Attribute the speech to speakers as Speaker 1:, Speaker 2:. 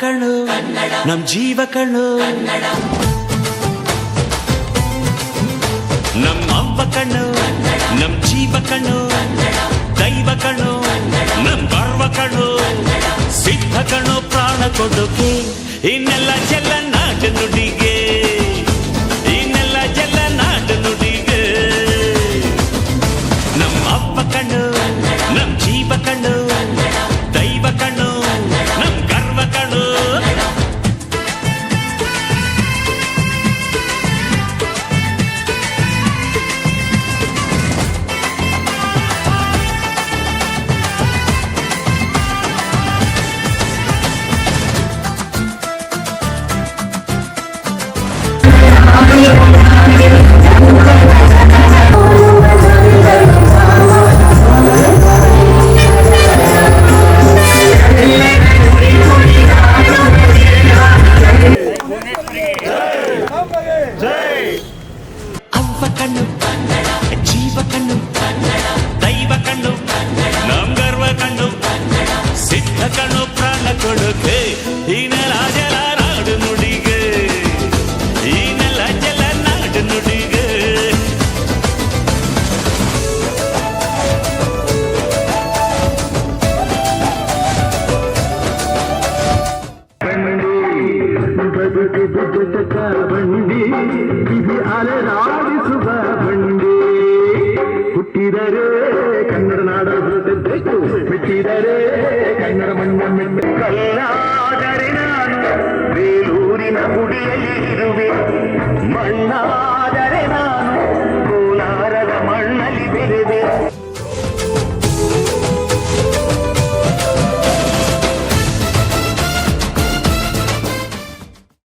Speaker 1: ಕಣ್ಣು, ನಮ್ ಜೀವ ಕಣು ನಮ್ ಅವ್ವ ಕಣ್ಣು, ನಮ್ ಜೀವ ಕಣ್ಣು. ದೈವ ಕಣ್ಣು, ನಮ್ ಗರ್ವ ಕಣ್ಣು. ಸಿದ್ಧ ಕಣ್ಣು ಪ್ರಾಣ ಕೊಡುಗೆ. ಇನ್ನೆಲ್ಲ ಚೆಲ್ಲ ನಾಟ ನುಡಿಗೆ ജീവകണ്ണും ജീവകണ്ണും
Speaker 2: ಬದುಕು ಬದುಕ ಬಂಡಿ ಬಿಸಿ ಅಲೆದಾಡಿಸುವ ಬಂಡಿ ಹುಟ್ಟಿದರೆ ಕನ್ನಡ ನಾಡ ಬೇಕು ಬಿಟ್ಟಿದರೆ ಕನ್ನಡ ಮಣ್ಣ ಮೆಟ್ಟ ಕಲ್ಲಾದರೆ ನಾನು ಬೇಲೂರಿನ ಗುಡಿಯಲ್ಲಿ ಇರುವೆ ಮಣ್ಣಾದರೆ